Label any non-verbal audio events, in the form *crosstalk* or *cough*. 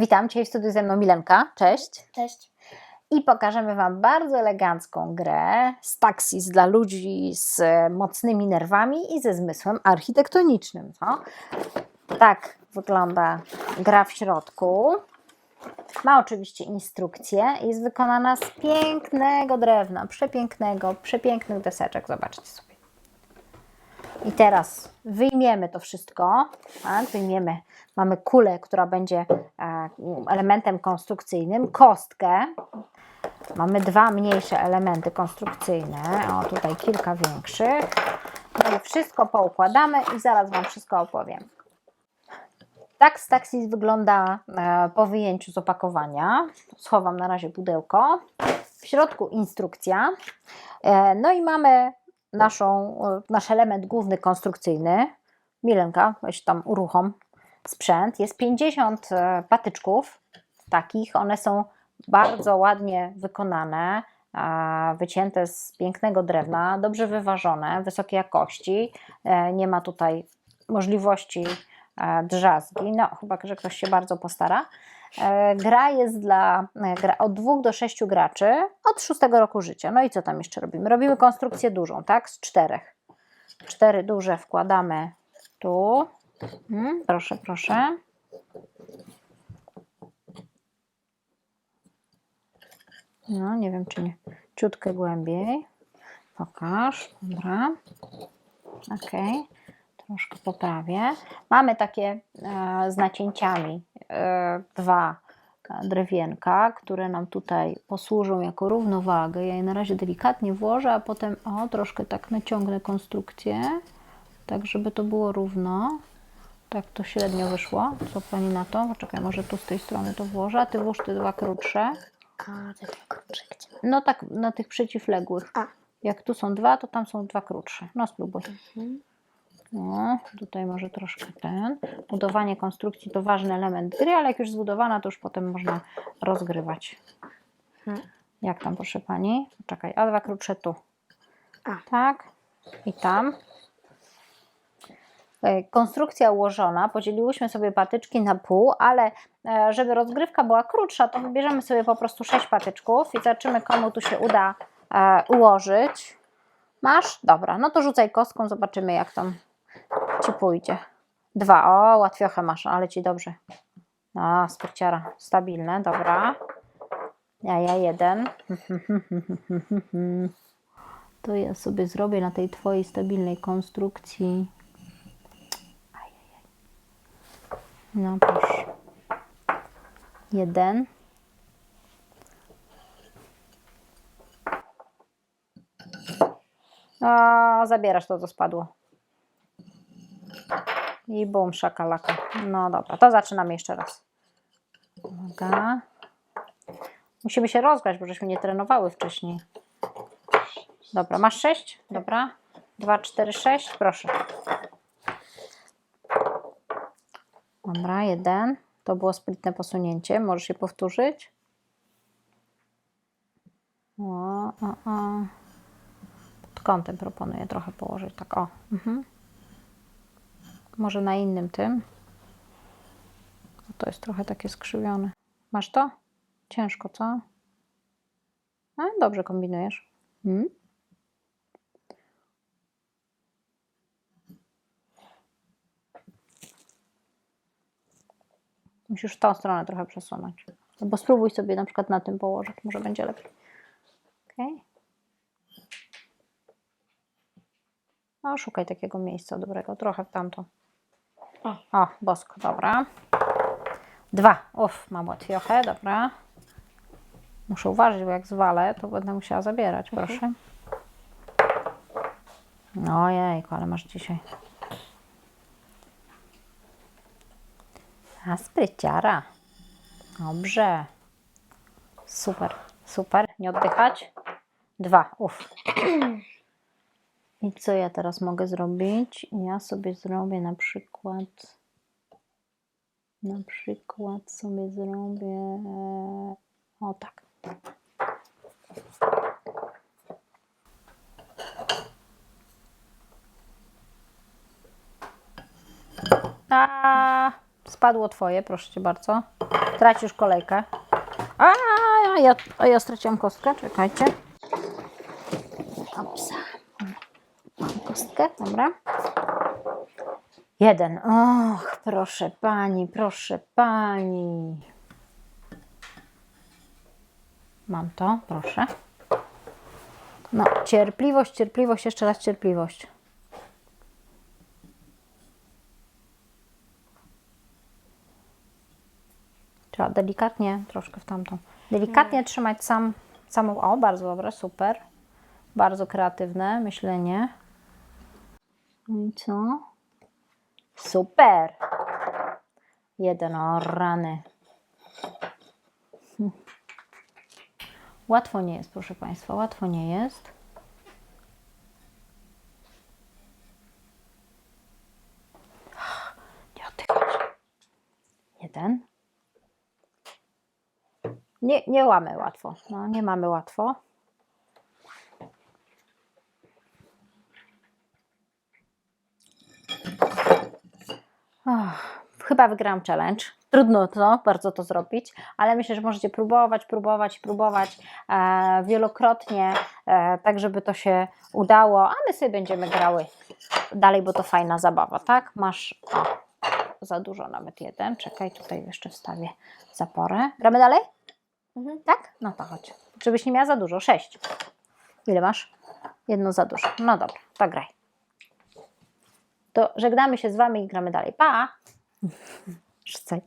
Witam, dzisiaj w studiu ze mną Milenka, cześć. Cześć. I pokażemy Wam bardzo elegancką grę z Taxis dla ludzi z mocnymi nerwami i ze zmysłem architektonicznym. Tak wygląda gra w środku. Ma oczywiście instrukcję, jest wykonana z pięknego drewna, przepięknego, przepięknych deseczek, zobaczcie. I teraz wyjmiemy to wszystko, tak? wyjmiemy, mamy kulę, która będzie e, elementem konstrukcyjnym, kostkę, mamy dwa mniejsze elementy konstrukcyjne, o tutaj kilka większych, no i wszystko poukładamy i zaraz Wam wszystko opowiem. Tak z Taxis wygląda e, po wyjęciu z opakowania. Schowam na razie pudełko. W środku instrukcja. E, No i mamy naszą, e, nasz element główny konstrukcyjny. Milenka, weź tam uruchom sprzęt. Jest 50 e, patyczków takich. One są bardzo ładnie wykonane, wycięte z pięknego drewna, dobrze wyważone, wysokiej jakości. E, Nie ma tutaj możliwości drzazgi. No, chyba, że ktoś się bardzo postara. E, Gra jest dla e, gra od 2 do 6 graczy od 6 roku życia. No i co tam jeszcze robimy? Robimy konstrukcję dużą, tak? Z czterech. Cztery duże wkładamy tu. Mm, proszę, proszę. No, nie wiem, czy nie. Ciutkę głębiej. Pokaż. Dobra. Ok. Troszkę poprawię. Mamy takie e, z nacięciami e, dwa drewienka, które nam tutaj posłużą jako równowagę. Ja je na razie delikatnie włożę, a potem o, troszkę tak naciągnę konstrukcję, tak żeby to było równo. Tak to średnio wyszło. Co Pani na to? Poczekaj, może tu z tej strony to włożę, a Ty włóż te dwa krótsze. A, te dwa krótsze gdzie? No tak, na tych przeciwległych. A. Jak tu są dwa, to tam są dwa krótsze. No spróbuj. Mhm. No, tutaj może troszkę ten. Budowanie konstrukcji to ważny element gry, ale jak już zbudowana, to już potem można rozgrywać. Mhm. Jak tam, proszę Pani? Czekaj, a dwa krótsze tu. A. Tak. I tam. E, Konstrukcja ułożona, podzieliłyśmy sobie patyczki na pół, ale e, żeby rozgrywka była krótsza, to wybierzemy sobie po prostu sześć patyczków i zobaczymy, komu tu się uda e, ułożyć. Masz? Dobra, no to rzucaj kostką, zobaczymy jak tam Ci pójdzie. Dwa, o, łatwiochę masz, ale Ci dobrze. A, spryciara, stabilne, dobra. Ja, ja jeden. *laughs* To ja sobie zrobię na tej Twojej stabilnej konstrukcji. No proszę. Jeden. A, zabierasz to, co spadło. I bum, szakalaka. No dobra, to zaczynamy jeszcze raz. Uwaga. Musimy się rozgrać, bo żeśmy nie trenowały wcześniej. Dobra, masz sześć? Dobra. Dwa, cztery, sześć. Proszę. Dobra, jeden. To było sprytne posunięcie. Możesz je powtórzyć? O, o, o. Pod kątem proponuję trochę położyć. Tak, o. Mhm. Może na innym tym. No To jest trochę takie skrzywione. Masz to? Ciężko, co? A, dobrze kombinujesz. Hmm? Musisz w tą stronę trochę przesunąć. Albo spróbuj sobie na przykład na tym położyć. Może będzie lepiej. Okay. No, szukaj takiego miejsca dobrego. Trochę w tamto. O. O, bosko, dobra. Dwa. Uff, mam łatwiochę, dobra. Muszę uważać, bo jak zwalę, to będę musiała zabierać, proszę. Ojejku, ale masz dzisiaj. A spryciara. Dobrze. Super, super. Nie oddychać. Dwa. Uff. *clears throat* I co ja teraz mogę zrobić? Ja sobie zrobię na przykład. Na przykład sobie zrobię. O tak. A, spadło twoje, proszę cię bardzo. Tracisz kolejkę. A, ja, a ja straciłam kostkę, czekajcie. Ops. Kostkę, dobra. Jeden. Och, proszę pani, proszę pani. Mam to, proszę. No, cierpliwość, cierpliwość, jeszcze raz cierpliwość. Trzeba delikatnie, troszkę w tamtą. Delikatnie trzymać sam, samą. O, bardzo dobre, super. Bardzo kreatywne myślenie. I co? Super. Jeden, o rany. Hm. Łatwo nie jest, proszę Państwa, łatwo nie jest. Nie oddychać. Jeden. Nie, nie łamy łatwo. No, nie mamy łatwo. Chyba wygrałam challenge. Trudno to, bardzo to zrobić, ale myślę, że możecie próbować, próbować, próbować e, wielokrotnie, e, tak żeby to się udało, a my sobie będziemy grały dalej, bo to fajna zabawa, tak? Masz, o, za dużo nawet jeden, czekaj, tutaj jeszcze wstawię zaporę. Gramy dalej? Mhm. Tak? No to chodź. Żebyś nie miała za dużo, sześć. Ile masz? Jedno za dużo. No dobra, to graj. To żegnamy się z Wami i gramy dalej. Pa! Rzucaj.